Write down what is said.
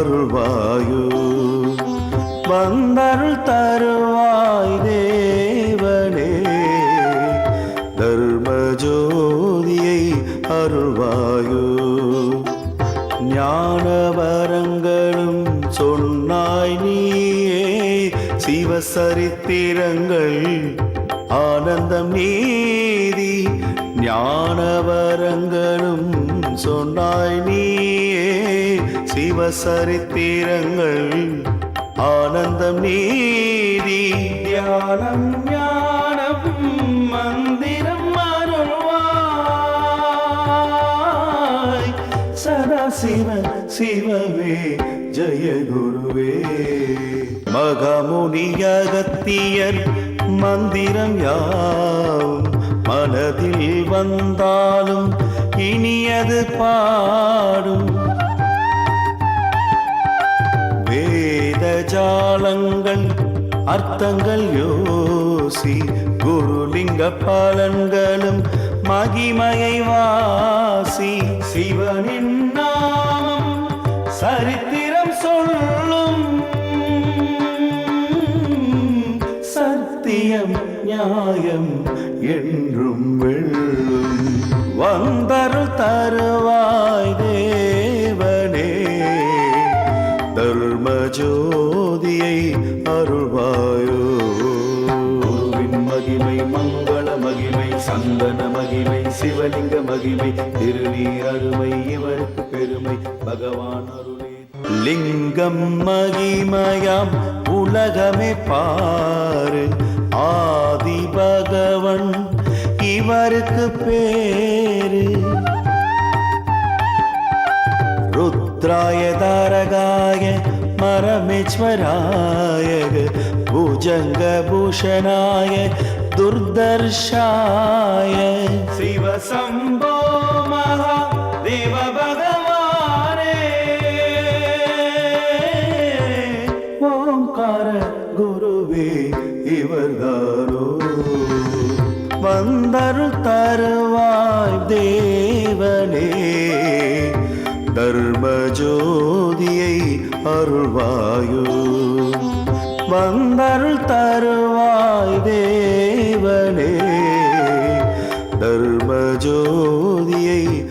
அருள்வாயோ வந்தருள் தருவாய் தேவனே தர்ம ஜோதியை அருள்வாயோ. ஞானவரங்களும் சொன்னாய் நீயே சிவசரித்திரங்கள் ஆனந்தம் நீதி ஞானவரங்களும் சொன்னாய் நீயே. சிவசரித்திரங்கள் ஆனந்தம் நீதி. தியானம் ஞானம் மந்திரம் அருள்வாய். சதா சிவ சிவமே ஜெய குருவே மகமுனியகத்தியர் மந்திரம் யாவும் மனதில் வந்தாலும் இனியது பாடும். வேத ஜாலங்கள் அர்த்தங்கள் யோசி குருலிங்க பலன்களும் மகிமையை வாசி. சிவனின் நாமம் சரித்திர சத்தியம் நியாயம் என்றும் வெல்லும். வந்தருள் தருவாய் தேவனே தர்ம ஜோதியை அருள்வாயோ மகிமை மங்கள மகிமை சந்தன மகிமை சிவலிங்க மகிமை திருநீர் அருமை இவருக்கு பெருமை. பகவான் அருளே. லிங்கம் மகிமயாம் உலகமே பாரு ஆதி பகவன் இவருக்கு பேரு रुद्राय तारकाय परमेश्वराय भुजङ्गभूषणाय दुर्दर्शाय शिवशम्भो महादेव भगवाने ஓங்கார குருவே இவர்தாரோ? வந்தருள் தருவாய் தேவனே தர்ம ஜோதியை அருள்வாயோ. வந்தருள் தருவாய் தேவனே தர்ம ஜோதியை